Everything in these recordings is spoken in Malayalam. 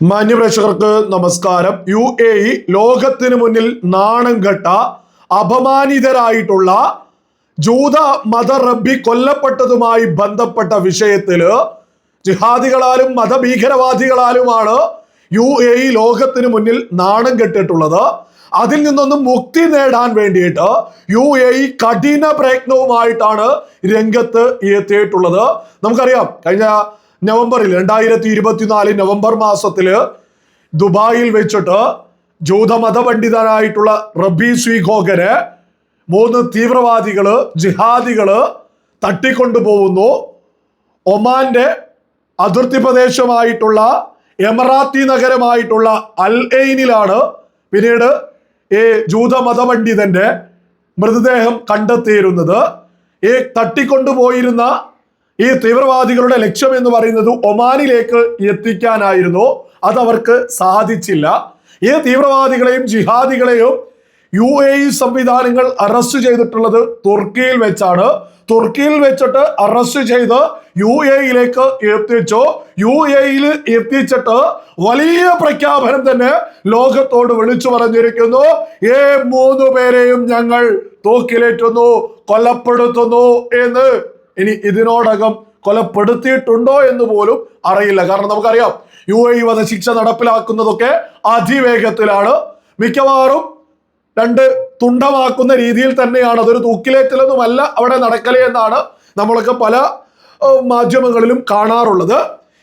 മാന്യപ്രേക്ഷകർക്ക് നമസ്കാരം. യു എ ഇ ലോകത്തിന് മുന്നിൽ നാണം കെട്ട അപമാനിതരായിട്ടുള്ള ജൂത മത റബ്ബി കൊല്ലപ്പെട്ടതുമായി ബന്ധപ്പെട്ട വിഷയത്തിൽ ജിഹാദികളാലും മതഭീകരവാദികളാലുമാണ് യു എ ഇ ലോകത്തിന് മുന്നിൽ നാണം കെട്ടിട്ടുള്ളത് അതിൽ നിന്നൊന്നും മുക്തി നേടാൻ വേണ്ടിയിട്ട് യു എ ഇ കഠിന പ്രയത്നവുമായിട്ടാണ് രംഗത്ത് എത്തിയിട്ടുള്ളത്. നമുക്കറിയാം കഴിഞ്ഞ നവംബറിൽ രണ്ടായിരത്തി ഇരുപത്തിനാല് നവംബർ മാസത്തിൽ ദുബായിൽ വെച്ചിട്ട് ജൂതമത പണ്ഡിതനായിട്ടുള്ള റബി സ്വീഖോഗന് മൂന്ന് തീവ്രവാദികൾ ജിഹാദികൾ തട്ടിക്കൊണ്ടുപോകുന്നു. ഒമാന്റെ അതിർത്തി പ്രദേശമായിട്ടുള്ള എമറാത്തി നഗരമായിട്ടുള്ള അൽ എയിനിലാണ് പിന്നീട് ഈ ജൂതമത പണ്ഡിതന്റെ മൃതദേഹം കണ്ടെത്തിയിരുന്നത്. ഈ തട്ടിക്കൊണ്ടുപോയിരുന്ന ഈ തീവ്രവാദികളുടെ ലക്ഷ്യം എന്ന് പറയുന്നത് ഒമാനിലേക്ക് എത്തിക്കാനായിരുന്നു. അതവർക്ക് സാധിച്ചില്ല. ഈ തീവ്രവാദികളെയും ജിഹാദികളെയും യു എ ഇ സംവിധാനങ്ങൾ അറസ്റ്റ് ചെയ്തിട്ടുള്ളത് തുർക്കിയിൽ വെച്ചാണ്. തുർക്കിയിൽ വെച്ചിട്ട് അറസ്റ്റ് ചെയ്ത് യു എയിലേക്ക് എത്തിച്ചു. യു എയിൽ എത്തിച്ചിട്ട് വലിയ പ്രഖ്യാപനം തന്നെ ലോകത്തോട് വിളിച്ചു പറഞ്ഞിരിക്കുന്നു. ഏ മൂന്ന് പേരെയും ഞങ്ങൾ തൂക്കിലേറ്റുന്നു കൊലപ്പെടുത്തുന്നു എന്ന്. ഇനി ഇതിനോടകം കൊലപ്പെടുത്തിയിട്ടുണ്ടോ എന്ന് പോലും അറിയില്ല. കാരണം നമുക്കറിയാം യു എ വധശിക്ഷ നടപ്പിലാക്കുന്നതൊക്കെ അതിവേഗത്തിലാണ്. മിക്കവാറും രണ്ട് തുണ്ടമാക്കുന്ന രീതിയിൽ തന്നെയാണ്. അതൊരു തൂക്കിലേറ്റലൊന്നുമല്ല അവിടെ നടക്കലേ എന്നാണ് നമ്മളൊക്കെ പല മാധ്യമങ്ങളിലും കാണാറുള്ളത്.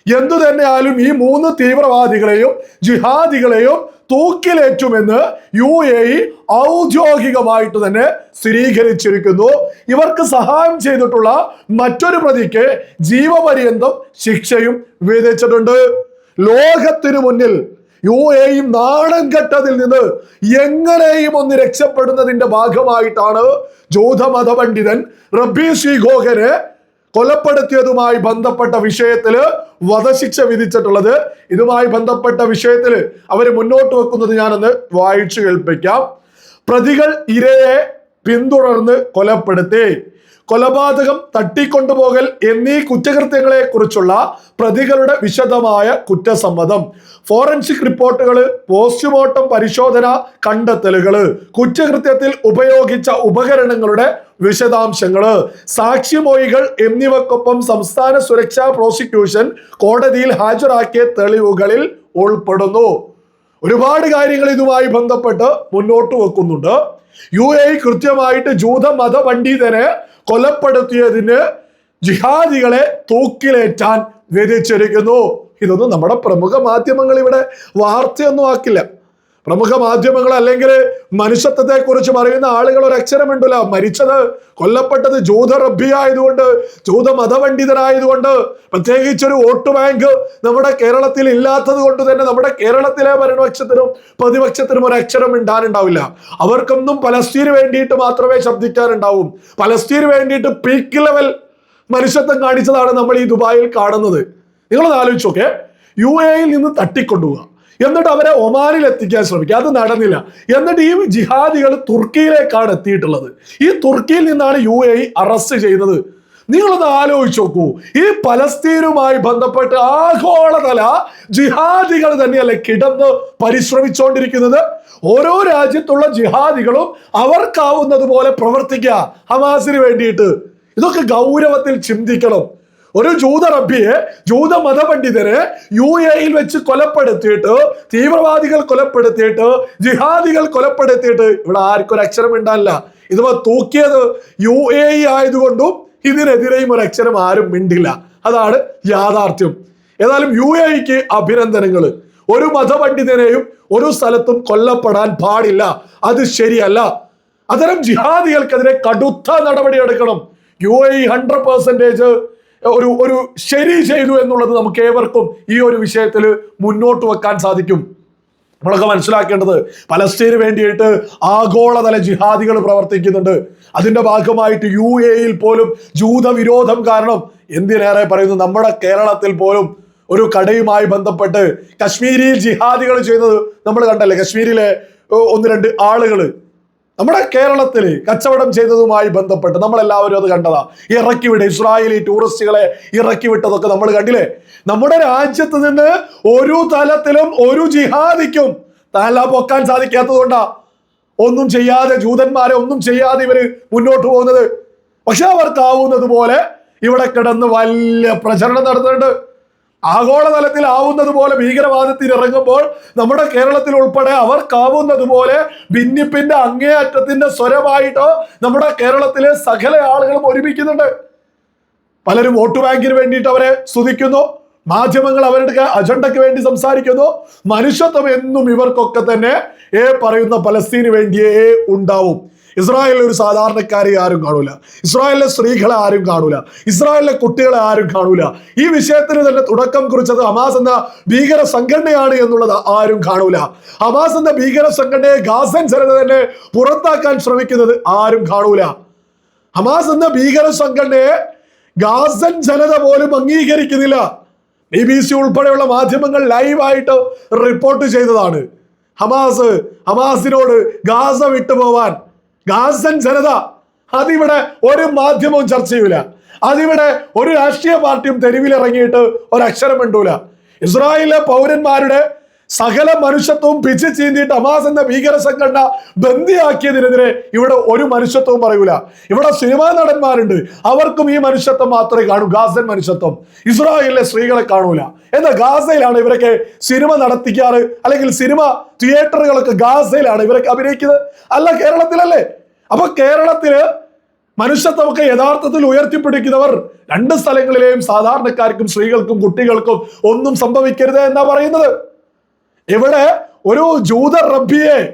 എന്തു തന്നെയാലും ഈ മൂന്ന് തീവ്രവാദികളെയും ജിഹാദികളെയും തൂക്കിലേറ്റുമെന്ന് യു എ ഇ ഔദ്യോഗികമായിട്ട് തന്നെ സ്ഥിരീകരിച്ചിരിക്കുന്നു. ഇവർക്ക് സഹായം ചെയ്തിട്ടുള്ള മറ്റൊരു പ്രതിക്ക് ജീവപര്യന്തം ശിക്ഷയും വിധിച്ചിട്ടുണ്ട്. ലോകത്തിനു മുന്നിൽ യു എയും നാണം കെട്ടതിൽ നിന്ന് എങ്ങനെയും ഒന്ന് രക്ഷപ്പെടുന്നതിന്റെ ഭാഗമായിട്ടാണ് ജൂതമത പണ്ഡിതൻ റബ്ബി ശ്രീഘോഗനെ കൊലപ്പെടുത്തിയതുമായി ബന്ധപ്പെട്ട വിഷയത്തിൽ വധശിക്ഷ വിധിച്ചിട്ടുള്ളത്. ഇതുമായി ബന്ധപ്പെട്ട വിഷയത്തിൽ അവർ മുന്നോട്ട് വെക്കുന്നത് ഞാനൊന്ന് വായിച്ചു കേൾപ്പിക്കാം. പ്രതികൾ ഇരയെ പിന്തുടർന്ന് കൊലപ്പെടുത്തി. കൊലപാതകം തട്ടിക്കൊണ്ടുപോകൽ എന്നീ കുറ്റകൃത്യങ്ങളെ കുറിച്ചുള്ള പ്രതികളുടെ വിശദമായ കുറ്റസമ്മതം. ഫോറൻസിക് റിപ്പോർട്ടുകൾ പോസ്റ്റ്മോർട്ടം പരിശോധന കണ്ടെത്തലുകൾ കുറ്റകൃത്യത്തിൽ ഉപയോഗിച്ച ഉപകരണങ്ങളുടെ വിശദാംശങ്ങൾ സാക്ഷിമൊഴികൾ എന്നിവക്കൊപ്പം സംസ്ഥാന സുരക്ഷാ പ്രോസിക്യൂഷൻ കോടതിയിൽ ഹാജരാക്കിയ തെളിവുകളിൽ ഉൾപ്പെടുന്നു. ഒരുപാട് കാര്യങ്ങൾ ഇതുമായി ബന്ധപ്പെട്ട് മുന്നോട്ട് വെക്കുന്നുണ്ട്. യു എ കൃത്യമായിട്ട് ജൂത മത പണ്ഡിതനെ കൊലപ്പെടുത്തിയതിന് ജിഹാദികളെ തൂക്കിലേറ്റാൻ വിധിച്ചിരിക്കുന്നു ഇതൊന്നും നമ്മുടെ പ്രമുഖ മാധ്യമങ്ങൾ ഇവിടെ വാർത്തയൊന്നും ആക്കില്ല. പ്രമുഖ മാധ്യമങ്ങൾ അല്ലെങ്കിൽ മനുഷ്യത്വത്തെ കുറിച്ച് പറയുന്ന ആളുകൾ ഒരു അക്ഷരമുണ്ടല്ല മരിച്ചത് കൊല്ലപ്പെട്ടത് ജൂത റബ്ബി ആയതുകൊണ്ട് ജൂത മതപണ്ഡിതനായതുകൊണ്ട് പ്രത്യേകിച്ച് ഒരു വോട്ട് ബാങ്ക് നമ്മുടെ കേരളത്തിൽ ഇല്ലാത്തത് കൊണ്ട് തന്നെ നമ്മുടെ കേരളത്തിലെ ഭരണപക്ഷത്തിനും പ്രതിപക്ഷത്തിനും ഒരു അക്ഷരം മിണ്ടാനുണ്ടാവില്ല. അവർക്കൊന്നും പലസ്തീന് വേണ്ടിയിട്ട് മാത്രമേ ശബ്ദിക്കാനുണ്ടാവും. പലസ്തീന് വേണ്ടിയിട്ട് പീക്ക് ലെവൽ മനുഷ്യത്വം കാണിച്ചതാണ് നമ്മൾ ഈ ദുബായിൽ കാണുന്നത്. നിങ്ങളത് ആലോചിച്ചോക്കെ യു എയിൽ നിന്ന് തട്ടിക്കൊണ്ടുപോവുക. എന്നിട്ട് അവരെ ഒമാനിൽ എത്തിക്കാൻ ശ്രമിക്കുക. അത് നടന്നില്ല. എന്നിട്ട് ഈ ജിഹാദികൾ തുർക്കിയിലേക്കാണ് എത്തിയിട്ടുള്ളത്. ഈ തുർക്കിയിൽ നിന്നാണ് യു എ അറസ്റ്റ് ചെയ്യുന്നത് നിങ്ങളൊന്ന് ആലോചിച്ച് നോക്കൂ. ഈ പലസ്തീനുമായി ബന്ധപ്പെട്ട് ആഗോളതല ജിഹാദികൾ തന്നെയല്ലേ കിടന്ന് പരിശ്രമിച്ചുകൊണ്ടിരിക്കുന്നത് ഓരോ രാജ്യത്തുള്ള ജിഹാദികളും അവർക്കാവുന്നത് പോലെ പ്രവർത്തിക്കുക ഹമാസിന് വേണ്ടിയിട്ട്. ഇതൊക്കെ ഗൗരവത്തിൽ ചിന്തിക്കണം. ഒരു ജൂത റബ്ബിയെ ജൂത മതപണ്ഡിതരെ യു എയിൽ വെച്ച് കൊലപ്പെടുത്തിയിട്ട് തീവ്രവാദികൾ കൊലപ്പെടുത്തിയിട്ട് ജിഹാദികൾ കൊലപ്പെടുത്തിയിട്ട് ഇവിടെ ആർക്കും ഒരു അക്ഷരം മിണ്ടാനില്ല. ഇതുവ തൂക്കിയത് യു എ ആയതുകൊണ്ടും ഇതിനെതിരെയും ഒരു അക്ഷരം ആരും മിണ്ടില്ല. അതാണ് യാഥാർത്ഥ്യം. ഏതായാലും യു എ ഇക്ക് അഭിനന്ദനങ്ങൾ ഒരു മതപണ്ഡിതനെയും ഒരു സ്ഥലത്തും കൊല്ലപ്പെടാൻ പാടില്ല. അത് ശരിയല്ല. അത്തരം ജിഹാദികൾക്കെതിരെ കടുത്ത നടപടി എടുക്കണം യു എ ഹൺഡ്രഡ് പെർസെന്റേജ് ഒരു ഒരു ശരി ചെയ്തു എന്നുള്ളത് നമുക്ക് ഏവർക്കും ഈ ഒരു വിഷയത്തിൽ മുന്നോട്ട് വെക്കാൻ സാധിക്കും. നമ്മളൊക്കെ മനസ്സിലാക്കേണ്ടത് പലസ്തീന് വേണ്ടിയിട്ട് ആഗോളതല ജിഹാദികൾ പ്രവർത്തിക്കുന്നുണ്ട്. അതിന്റെ ഭാഗമായിട്ട് യു എയിൽ പോലും ജൂതവിരോധം കാരണം എന്തിനേറെ പറയുന്നു നമ്മുടെ കേരളത്തിൽ പോലും ഒരു കടയുമായി ബന്ധപ്പെട്ട് കശ്മീരിയിൽ ജിഹാദികൾ ചെയ്യുന്നത് നമ്മൾ കണ്ടല്ലേ? കശ്മീരിലെ ഒന്ന് രണ്ട് ആളുകൾ നമ്മുടെ കേരളത്തിൽ കച്ചവടം ചെയ്തതുമായി ബന്ധപ്പെട്ട് നമ്മളെല്ലാവരും അത് കണ്ടതാ. ഇറക്കി വിട ഇസ്രായേലി ടൂറിസ്റ്റുകളെ ഇറക്കി വിട്ടതൊക്കെ നമ്മൾ കണ്ടില്ലേ? നമ്മുടെ രാജ്യത്ത് നിന്ന് ഒരു തലത്തിലും ഒരു ജിഹാദിക്കും തല പൊക്കാൻ സാധിക്കാത്തത് കൊണ്ടാ ഒന്നും ചെയ്യാതെ ജൂതന്മാരെ ഒന്നും ചെയ്യാതെ ഇവർ മുന്നോട്ട് പോകുന്നത്. പക്ഷെ അവർക്കാവുന്നത് പോലെ ഇവിടെ കിടന്ന് വലിയ പ്രചരണം നടത്തുന്നുണ്ട് ആഗോളതലത്തിൽ ആവുന്നത് പോലെ ഭീകരവാദത്തിൽ ഇറങ്ങുമ്പോൾ നമ്മുടെ കേരളത്തിൽ ഉൾപ്പെടെ അവർക്കാവുന്നത് പോലെ ഭിന്നിപ്പിന്റെ അങ്ങേയറ്റത്തിന്റെ സ്വരമായിട്ടോ നമ്മുടെ കേരളത്തിലെ സകല ആളുകളും ഒരുമിക്കുന്നുണ്ട്. പലരും വോട്ട് ബാങ്കിന് വേണ്ടിയിട്ട് അവരെ സ്തുതിക്കുന്നു. മാധ്യമങ്ങൾ അവരുടെ അജണ്ടയ്ക്ക് വേണ്ടി സംസാരിക്കുന്നു. മനുഷ്യത്വം എന്നും ഇവർക്കൊക്കെ തന്നെ ഏ പറയുന്ന പലസ്തീന് വേണ്ടിയേ ഉണ്ടാവും. ഇസ്രായേലിലെ ഒരു സാധാരണക്കാരെ ആരും കാണൂല. ഇസ്രായേലിലെ സ്ത്രീകളെ ആരും കാണൂല. ഇസ്രായേലിലെ കുട്ടികളെ ആരും കാണൂല. ഈ വിഷയത്തിന് തന്നെ തുടക്കം കുറിച്ചത് ഹമാസ് എന്ന ഭീകര സംഘടനയാണ് എന്നുള്ളത് ആരും കാണൂല. ഹമാസ് എന്ന ഭീകര സംഘടനയെ ഗാസൻ ജനത തന്നെ പുറത്താക്കാൻ ശ്രമിക്കുന്നത് ആരും കാണൂല. ഹമാസ് എന്ന ഭീകര സംഘടനയെ ഗാസൻ ജനത പോലും അംഗീകരിക്കുന്നില്ല. ബി ബി സി ഉൾപ്പെടെയുള്ള മാധ്യമങ്ങൾ ലൈവായിട്ട് റിപ്പോർട്ട് ചെയ്തതാണ്. ഹമാസ് ഹമാസിനോട് ഗാസ വിട്ടുപോവാൻ ഗാസൻ ജനത അതിവിടെ ഒരു മാധ്യമവും ചർച്ച ചെയ്യൂല. അതിവിടെ ഒരു രാഷ്ട്രീയ പാർട്ടിയും തെരുവിലിറങ്ങിയിട്ട് ഒരക്ഷരം മിണ്ടൂല. ഇസ്രായേലിലെ പൗരന്മാരുടെ സകല മനുഷ്യത്വവും പിച്ച് ചീന്തിയിട്ട് അമാസ് എന്ന ഭീകര സംഘടന ബന്ദിയാക്കിയതിനെതിരെ ഇവിടെ ഒരു മനുഷ്യത്വവും പറയൂല. ഇവിടെ സിനിമാ നടന്മാരുണ്ട്. അവർക്കും ഈ മനുഷ്യത്വം മാത്രമേ കാണൂ. ഗാസൻ മനുഷ്യത്വം. ഇസ്രായേലിലെ സ്ത്രീകളെ കാണൂല. എന്നാൽ ഗാസയിലാണ് ഇവരൊക്കെ സിനിമ നടത്തിക്കാറ്? അല്ലെങ്കിൽ സിനിമ തിയേറ്ററുകളൊക്കെ ഗാസയിലാണ് ഇവരൊക്കെ അഭിനയിക്കുന്നത്? അല്ല കേരളത്തിലല്ലേ? അപ്പൊ കേരളത്തിൽ മനുഷ്യത്വമൊക്കെ യഥാർത്ഥത്തിൽ ഉയർത്തിപ്പിടിക്കുന്നവർ രണ്ട് സ്ഥലങ്ങളിലെയും സാധാരണക്കാർക്കും സ്ത്രീകൾക്കും കുട്ടികൾക്കും ഒന്നും സംഭവിക്കരുത് എന്നാ പറയുന്നത്. ഇവിടെ ഒരു ജൂത റബ്ബിയെ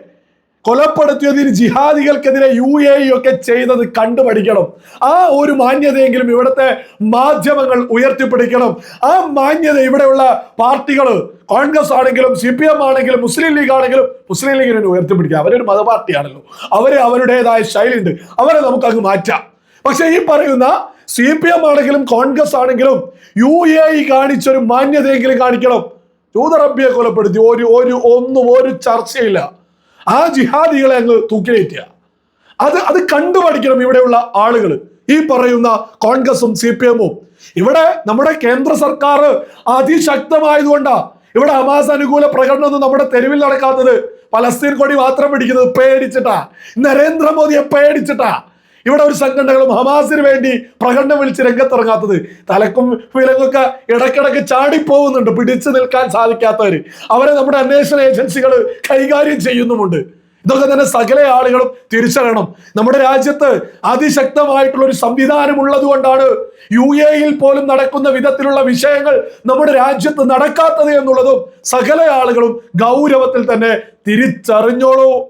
കൊലപ്പെടുത്തിയതിന് ജിഹാദികൾക്കെതിരെ യു എ ഒക്കെ ചെയ്തത് കണ്ടുപഠിക്കണം. ആ ഒരു മാന്യതയെങ്കിലും ഇവിടുത്തെ മാധ്യമങ്ങൾ ഉയർത്തിപ്പിടിക്കണം. ആ മാന്യത ഇവിടെയുള്ള പാർട്ടികൾ കോൺഗ്രസ് ആണെങ്കിലും സി പി എം ആണെങ്കിലും മുസ്ലിം ലീഗ് ആണെങ്കിലും മുസ്ലിം ലീഗിനെ ഉയർത്തിപ്പിടിക്കുക. അവരൊരു മതപാർട്ടിയാണല്ലോ. അവർ അവരുടേതായ ശൈലിയുണ്ട്. അവരെ നമുക്ക് അങ്ങ് മാറ്റാം. പക്ഷെ ഈ പറയുന്ന സി പി എം ആണെങ്കിലും കോൺഗ്രസ് ആണെങ്കിലും യു എ കാണിച്ചൊരു മാന്യതയെങ്കിലും കാണിക്കണം. ജൂതറബിയെ കൊലപ്പെടുത്തി. ഒരു ഒരു ഒന്നും ഒരു ചർച്ചയില്ല. ആ ജിഹാദികളെ അങ്ങ് തൂക്കിലേറ്റുക അത് അത് കണ്ടുപഠിക്കണം ഇവിടെയുള്ള ആളുകൾ ഈ പറയുന്ന കോൺഗ്രസും സി പി എമ്മും ഇവിടെ നമ്മുടെ കേന്ദ്ര സർക്കാർ അതിശക്തമായതുകൊണ്ടാ ഇവിടെ ഹമാസ് അനുകൂല പ്രകടനമൊന്നും നമ്മുടെ തെരുവിൽ നടക്കാത്തത്. പലസ്തീൻ കൊടി മാത്രം പിടിക്കുന്നത് പേടിച്ചിട്ടാ. നരേന്ദ്രമോദിയെ പേടിച്ചിട്ടാ. ഇവിടെ ഒരു സംഘടനകളും ഹമാസിന് വേണ്ടി പ്രകടനം വിളിച്ച് രംഗത്തിറങ്ങാത്തത്. തലക്കും വിലങ്ങൊക്കെ ഇടക്കിടക്ക് ചാടിപ്പോകുന്നുണ്ട്. പിടിച്ചു നിൽക്കാൻ സാധിക്കാത്തവര്. അവരെ നമ്മുടെ അന്വേഷണ ഏജൻസികൾ കൈകാര്യം ചെയ്യുന്നുമുണ്ട്. ഇതൊക്കെ തന്നെ സകല ആളുകളും തിരിച്ചറിയണം. നമ്മുടെ രാജ്യത്ത് അതിശക്തമായിട്ടുള്ള ഒരു സംവിധാനം ഉള്ളത് കൊണ്ടാണ് യു എയിൽ പോലും നടക്കുന്ന വിധത്തിലുള്ള വിഷയങ്ങൾ നമ്മുടെ രാജ്യത്ത് നടക്കാത്തത് എന്നുള്ളതും സകല ആളുകളും ഗൗരവത്തിൽ തന്നെ തിരിച്ചറിഞ്ഞോളൂ.